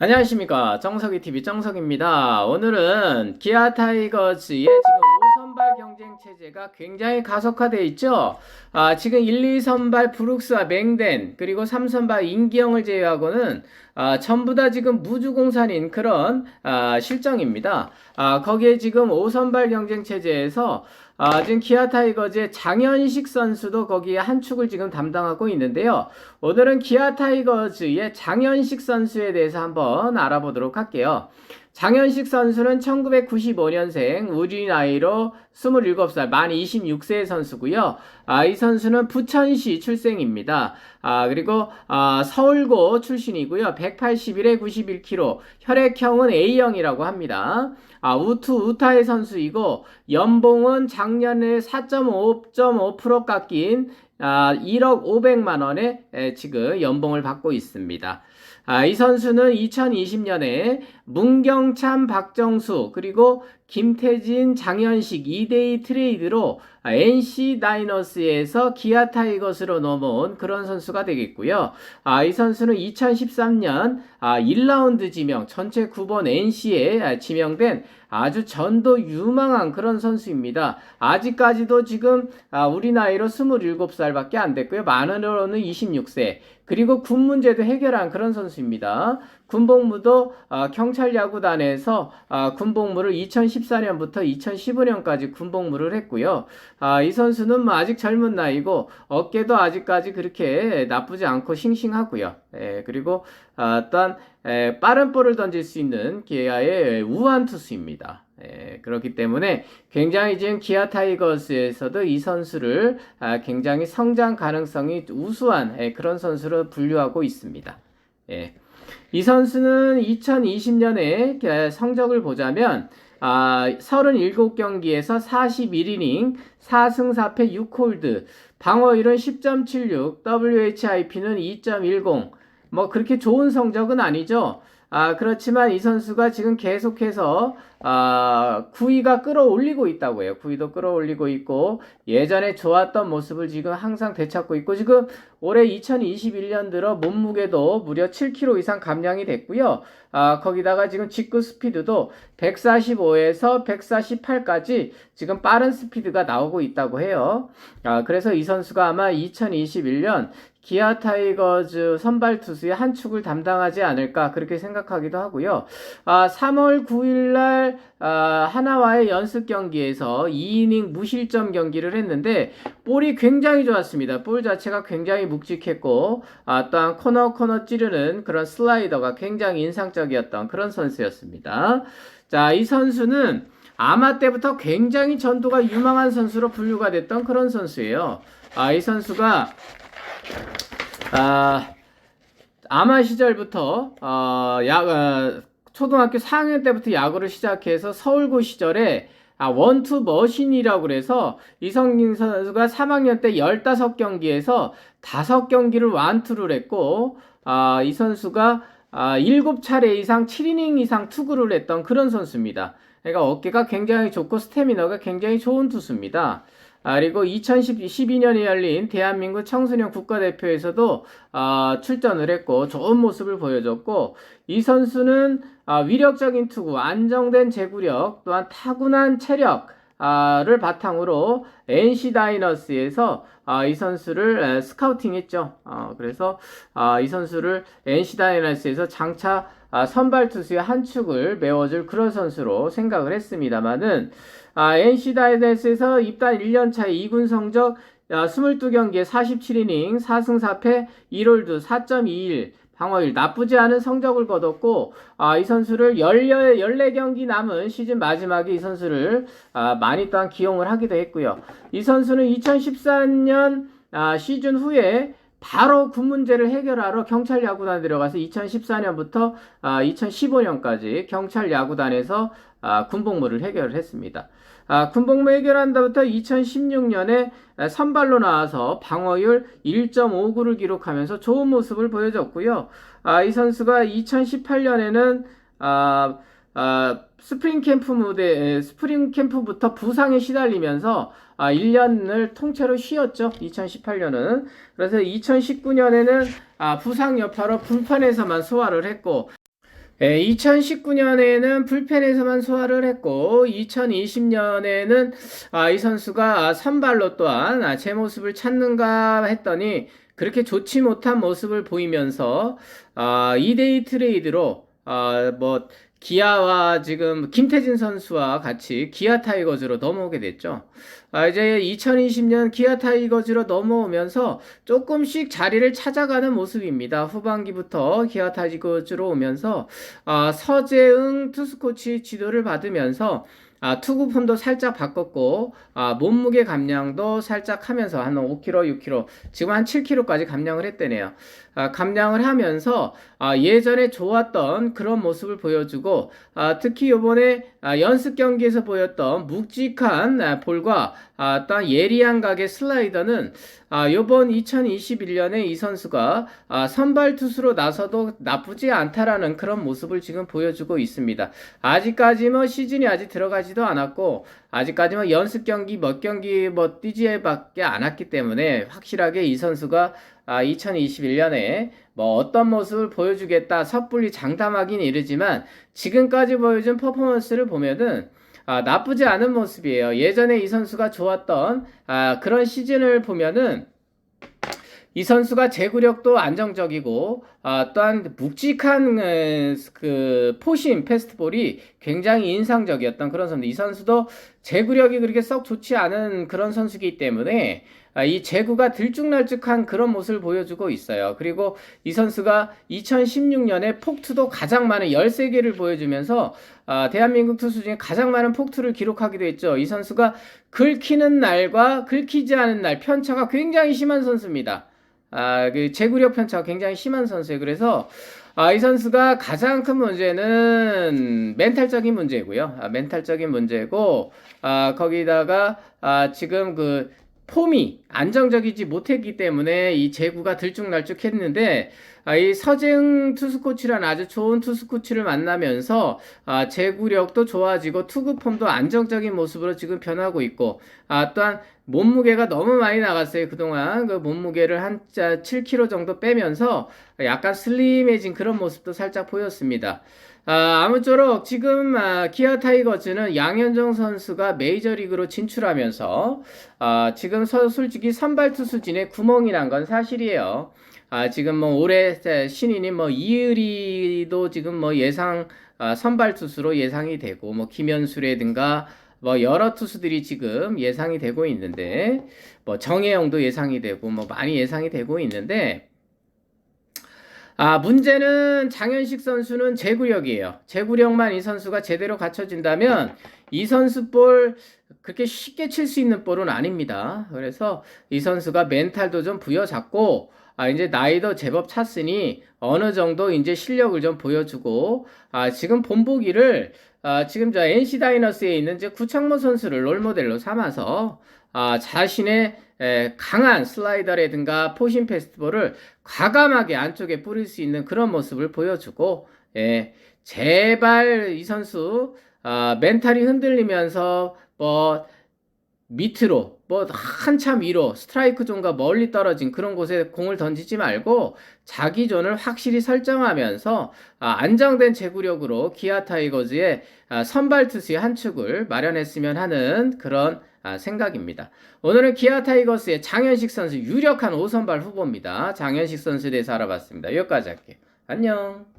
안녕하십니까. 정석이TV 정석입니다. 오늘은 기아 타이거즈의 지금 5 선발 경쟁 체제가 굉장히 가속화되어 있죠 아, 지금 1, 2선발 브룩스와 맹덴 그리고 3선발 임기영을 제외하고는 아, 전부 다 지금 무주공산인 그런 아, 실정입니다 아, 거기에 지금 5선발 경쟁 체제에서 아, 지금 기아 타이거즈의 장현식 선수도 거기에 한 축을 지금 담당하고 있는데요. 오늘은 기아 타이거즈의 장현식 선수에 대해서 한번 알아보도록 할게요. 장현식 선수는 1995년생 우리 나이로 27살 만 26세 선수고요. 아, 이 선수는 부천시 출생입니다. 아, 그리고 아, 서울고 출신이고요. 181에 91kg. 혈액형은 A형이라고 합니다. 아, 우투 우타의 선수이고 연봉은 작년에 4.5.5% 깎인 아, 1억 500만 원의 에, 지금 연봉을 받고 있습니다. 아, 이 선수는 2020년에 문경찬, 박정수, 그리고 김태진, 장현식 2대2 트레이드로 NC 다이너스에서 기아 타이거스로 넘어온 그런 선수가 되겠고요. 아, 이 선수는 2013년 아, 1라운드 지명, 전체 9번 NC에 지명된 아주 전도 유망한 그런 선수입니다. 아직까지도 지금 아, 우리 나이로 27살밖에 안 됐고요. 만으로는 26세. 그리고 군 문제도 해결한 그런 선수입니다. 군복무도 아, 경찰 야구단에서 아, 군복무를 2014년부터 2015년까지 군복무를 했고요. 아, 이 선수는 뭐 아직 젊은 나이고 어깨도 아직까지 그렇게 나쁘지 않고 싱싱하고요. 예, 그리고 아, 또한 에, 빠른 볼을 던질 수 있는 기아의 우한 투수입니다. 예, 그렇기 때문에 굉장히 지금 기아 타이거스에서도 이 선수를 아, 굉장히 성장 가능성이 우수한 예, 그런 선수로 분류하고 있습니다. 예. 이 선수는 2020년에 성적을 보자면 아, 37경기에서 41이닝, 4승 4패 6홀드, 방어율은 10.76, WHIP는 2.10. 뭐 그렇게 좋은 성적은 아니죠. 아, 그렇지만 이 선수가 지금 계속해서 아, 구위가 끌어올리고 있다고 해요. 구위도 끌어올리고 있고 예전에 좋았던 모습을 지금 항상 되찾고 있고 지금 올해 2021년 들어 몸무게도 무려 7kg 이상 감량이 됐고요. 아, 거기다가 지금 직구 스피드도 145에서 148까지 지금 빠른 스피드가 나오고 있다고 해요. 아, 그래서 이 선수가 아마 2021년 기아 타이거즈 선발 투수의 한 축을 담당하지 않을까 그렇게 생각하기도 하고요. 아, 3월 9일 날 아, 하나와의 연습 경기에서 2이닝 무실점 경기를 했는데 볼이 굉장히 좋았습니다. 볼 자체가 굉장히 묵직했고 아, 또한 코너 코너 찌르는 그런 슬라이더가 굉장히 인상적이었던 그런 선수였습니다. 자, 이 선수는 아마 때부터 굉장히 전도가 유망한 선수로 분류가 됐던 그런 선수예요. 아, 이 선수가 아, 아마 시절부터 어, 야, 어, 초등학교 4학년 때부터 야구를 시작해서 서울고 시절에 아, 원투 머신이라고 그래서 이성민 선수가 3학년 때 15경기에서 5경기를 완투를 했고 아, 이 선수가 아, 7차례 이상 7이닝 이상 투구를 했던 그런 선수입니다. 그러니까 어깨가 굉장히 좋고 스태미너가 굉장히 좋은 투수입니다. 아, 그리고 2012년에 열린 대한민국 청소년 국가대표에서도 아, 출전을 했고 좋은 모습을 보여줬고 이 선수는 아, 위력적인 투구, 안정된 제구력, 또한 타고난 체력 를 바탕으로 NC 다이너스에서 아, 이 선수를 스카우팅했죠. 어, 그래서 아, 이 선수를 NC 다이너스에서 장차 아, 선발 투수의 한 축을 메워줄 그런 선수로 생각을 했습니다만은 아, NC 다이너스에서 입단 1년 차에 2군 성적 22경기에 47이닝 4승 4패 1홀드 4.21 방어율 나쁘지 않은 성적을 거뒀고 아, 이 선수를 14경기 남은 시즌 마지막에 이 선수를 아, 많이 또한 기용을 하기도 했고요. 이 선수는 2014년 아, 시즌 후에 바로 군 문제를 해결하러 경찰 야구단에 들어가서 2014년부터 아, 2015년까지 경찰 야구단에서 아, 군복무를 해결을 했습니다. 아, 군복무 해결한다부터 2016년에 선발로 나와서 방어율 1.59를 기록하면서 좋은 모습을 보여줬고요. 아, 이 선수가 2018년에는 아, 아, 스프링 캠프 무대, 스프링 캠프부터 부상에 시달리면서 아, 1년을 통째로 쉬었죠. 2018년은. 그래서 2019년에는 아, 부상 여파로 불판에서만 소화를 했고 예, 2019년에는 불펜에서만 소화를 했고 2020년에는 아, 이 선수가 선발로 또한 아, 제 모습을 찾는가 했더니 그렇게 좋지 못한 모습을 보이면서 아, 2대2 트레이드로 아, 뭐 기아와 지금 김태진 선수와 같이 기아 타이거즈로 넘어오게 됐죠. 아, 이제 2020년 기아 타이거즈로 넘어오면서 조금씩 자리를 찾아가는 모습입니다. 후반기부터 기아 타이거즈로 오면서 아, 서재응 투수코치 지도를 받으면서 아, 투구 폼도 살짝 바꿨고 아, 몸무게 감량도 살짝 하면서 한 5kg, 6kg, 지금 한 7kg까지 감량을 했대네요. 아, 감량을 하면서 아, 예전에 좋았던 그런 모습을 보여주고 아, 특히 이번에 아, 연습 경기에서 보였던 묵직한 아, 볼과 아, 또 예리한 각의 슬라이더는 아, 요번 2021년에 이 선수가 아, 선발 투수로 나서도 나쁘지 않다라는 그런 모습을 지금 보여주고 있습니다. 아직까지 뭐 시즌이 아직 들어가지 도 않았고 아직까지 뭐 연습 경기 몇 경기 뭐 뛰지밖에 않았기 때문에 확실하게 이 선수가 아, 2021년에 뭐 어떤 모습을 보여주겠다 섣불리 장담하기는 이르지만 지금까지 보여준 퍼포먼스를 보면은 아, 나쁘지 않은 모습이에요. 예전에 이 선수가 좋았던 아, 그런 시즌을 보면은 이 선수가 제구력도 안정적이고 아, 또한 묵직한 에, 그 포심 패스트볼이 굉장히 인상적이었던 그런 선수. 이 선수도 제구력이 그렇게 썩 좋지 않은 그런 선수이기 때문에 아, 이 제구가 들쭉날쭉한 그런 모습을 보여주고 있어요. 그리고 이 선수가 2016년에 폭투도 가장 많은 13개를 보여주면서 아, 대한민국 투수 중에 가장 많은 폭투를 기록하기도 했죠. 이 선수가 긁히는 날과 긁히지 않은 날 편차가 굉장히 심한 선수입니다. 아, 그 제구력 편차가 굉장히 심한 선수예요. 그래서 아, 이 선수가 가장 큰 문제는 멘탈적인 문제고요. 아, 멘탈적인 문제고 아, 거기다가 아, 지금 그 폼이 안정적이지 못했기 때문에 이 제구가 들쭉날쭉했는데 아, 이 서재응 투수 코치라는 아주 좋은 투수 코치를 만나면서 아, 제구력도 좋아지고 투구 폼도 안정적인 모습으로 지금 변하고 있고 아, 또한 몸무게가 너무 많이 나갔어요. 그동안 그 몸무게를 한 7kg 정도 빼면서 약간 슬림해진 그런 모습도 살짝 보였습니다. 아, 아무쪼록 지금 아, 기아 타이거즈는 양현종 선수가 메이저리그로 진출하면서 아, 지금 서, 솔직히 선발 투수진에 구멍이란 건 사실이에요. 아, 지금 뭐 올해 신인인 뭐 이의리도 지금 뭐 예상 아, 선발 투수로 예상이 되고 뭐 김현수라든가 뭐 여러 투수들이 지금 예상이 되고 있는데 뭐 정혜영도 예상이 되고 뭐 많이 예상이 되고 있는데 아 문제는 장현식 선수는 제구력이에요. 제구력만 이 선수가 제대로 갖춰진다면 이 선수 볼 그렇게 쉽게 칠 수 있는 볼은 아닙니다. 그래서 이 선수가 멘탈도 좀 부여잡고 아 이제 나이도 제법 찼으니 어느 정도 이제 실력을 좀 보여주고 아 지금 본보기를 아, 지금 저 NC 다이너스에 있는 이제 구창모 선수를 롤모델로 삼아서 아, 자신의 에, 강한 슬라이더라든가 포신 페스티벌을 과감하게 안쪽에 뿌릴 수 있는 그런 모습을 보여주고 예, 제발 이 선수 아, 멘탈이 흔들리면서 뭐 밑으로 뭐 한참 위로 스트라이크 존과 멀리 떨어진 그런 곳에 공을 던지지 말고 자기 존을 확실히 설정하면서 아, 안정된 제구력으로 기아 타이거즈의 아, 선발 투수의 한 축을 마련했으면 하는 그런 아, 생각입니다. 오늘은 기아 타이거스의 장현식 선수 유력한 5선발 후보입니다. 장현식 선수에 대해서 알아봤습니다. 여기까지 할게요. 안녕.